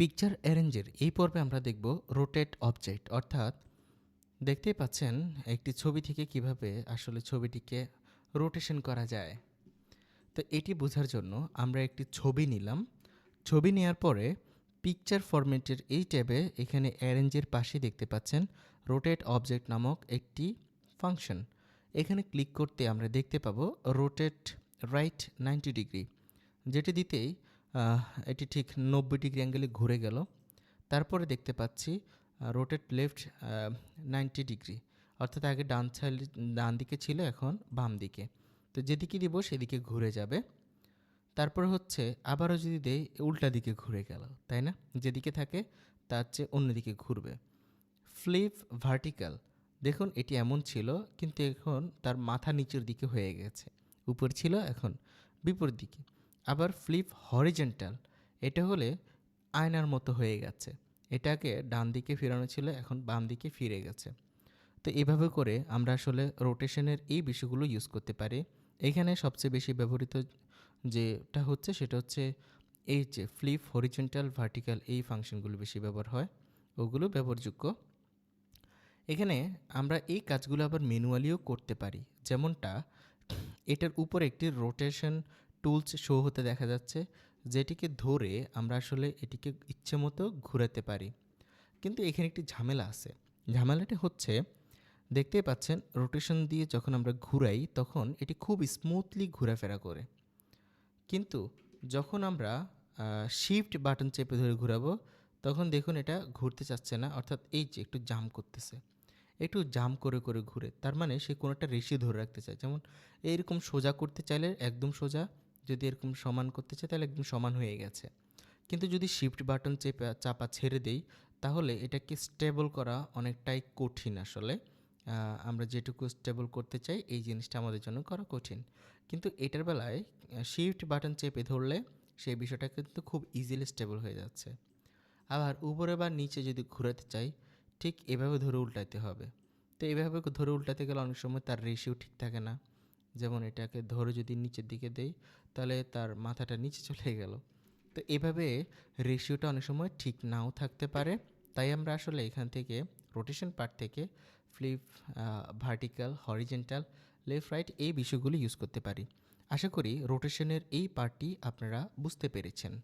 Picture অ্যারেঞ্জের এই পর্বে আমরা দেখব রোটেট অবজেক্ট অর্থাৎ দেখতেই পাচ্ছেন একটি ছবি থেকে কীভাবে আসলে ছবিটিকে রোটেশন করা যায়। তো এটি বোঝার জন্য আমরা একটি ছবি নিলাম। ছবি নেওয়ার পরে পিকচার ফরম্যাটের এই ট্যাবে এখানে অ্যারেঞ্জের পাশে দেখতে পাচ্ছেন রোটেট অবজেক্ট নামক একটি ফাংশন এখানে ক্লিক করতে আমরা দেখতে পাবো রোটেট রাইট নাইনটি ডিগ্রি যেটি দিতেই এটি ঠিক নব্বই ডিগ্রি অ্যাঙ্গেলে ঘুরে গেল। তারপরে দেখতে পাচ্ছি রোটেট লেফট নাইনটি ডিগ্রি। অর্থাৎ আগে ডান সাইড ডান দিকে ছিল, এখন বাম দিকে। তো যেদিকে দিব সেদিকে ঘুরে যাবে। তারপর হচ্ছে, আবারও যদি দেই, উল্টা দিকে ঘুরে গেল, তাই না? যেদিকে থাকে, তার চেয়ে অন্যদিকে ঘুরবে। ফ্লিপ ভার্টিক্যাল দেখুন এটি এমন ছিল, কিন্তু এখন তার মাথা নিচের দিকে হয়ে গেছে। উপর ছিল, এখন বিপরীত দিকে। আবার ফ্লিপ হরিজেন্টাল, এটা হলে আয়নার মতো হয়ে গেছে। এটাকে ডান দিকে ফেরানো ছিল, এখন বাম দিকে ফিরে গেছে। তো এভাবে করে আমরা আসলে রোটেশনের এই বিষয়গুলো ইউজ করতে পারি। এখানে সবচেয়ে বেশি ব্যবহৃত যেটা হচ্ছে, সেটা হচ্ছে এই যে ফ্লিপ হরিজেন্টাল ভার্টিক্যাল এই ফাংশনগুলো বেশি ব্যবহার হয়, ওগুলো ব্যবহারযোগ্য। এখানে আমরা এই কাজগুলো আবার ম্যানুয়ালিও করতে পারি। যেমনটা, এটার উপর একটি রোটেশন টুলস শো হতে দেখা যাচ্ছে, যেটিকে ধরে আমরা আসলে এটিকে ইচ্ছে মতো ঘোরাতে পারি। কিন্তু এখানে একটি ঝামেলা আছে। ঝামেলাটি হচ্ছে, দেখতেই পাচ্ছেন রোটেশন দিয়ে যখন আমরা ঘুরাই, তখন এটি খুব স্মুথলি ঘোরাফেরা করে। কিন্তু যখন আমরা শিফট বাটন চেপে ধরে ঘোরাবো, তখন দেখুন এটা ঘুরতে চাচ্ছে না, অর্থাৎ এই যে একটু জাম করতেছে। একটু জাম করে করে ঘুরে, তার মানে সে কোনো একটা রেশি ধরে রাখতে চায়। যেমন, এইরকম সোজা করতে চাইলে একদম সোজা যদি এরকম সমান করতে চায় তাহলে একদম সমান হয়ে গেছে। কিন্তু যদি শিফট বাটন চেপে, চাপা ছেড়ে দেই, তাহলে এটাকে স্টেবল করা অনেকটাই কঠিন আসলে। আমরা যেটুকু স্টেবল করতে চাই, এই জিনিসটা আমাদের জন্য করা কঠিন। কিন্তু এটার বেলায় শিফট বাটন চেপে ধরলে সেই বিষয়টা কিন্তু খুব ইজিলি স্টেবল হয়ে যাচ্ছে। আবার উপরে বা নিচে যদি ঘোরাতে চাই, ঠিক এভাবে ধরে উল্টাতে হবে। তো এভাবে ধরে উল্টাতে গেলে অনেক সময় তার রেশিও ঠিক থাকে না। যেমন এটাকে ধরে যদি নিচের দিকে দেই, তাহলে তার মাথাটা নিচে চলে গেল। তো এভাবে রেশিওটা অনেক সময় ঠিক নাও থাকতে পারে। তাই আমরা আসলে এখান থেকে রোটেশন পার্ট থেকে flip vertical horizontal left right এই বিষয়গুলি ইউজ করতে পারি। আশা করি রোটেশনের এই পার্টটি আপনারা বুঝতে পেরেছেন।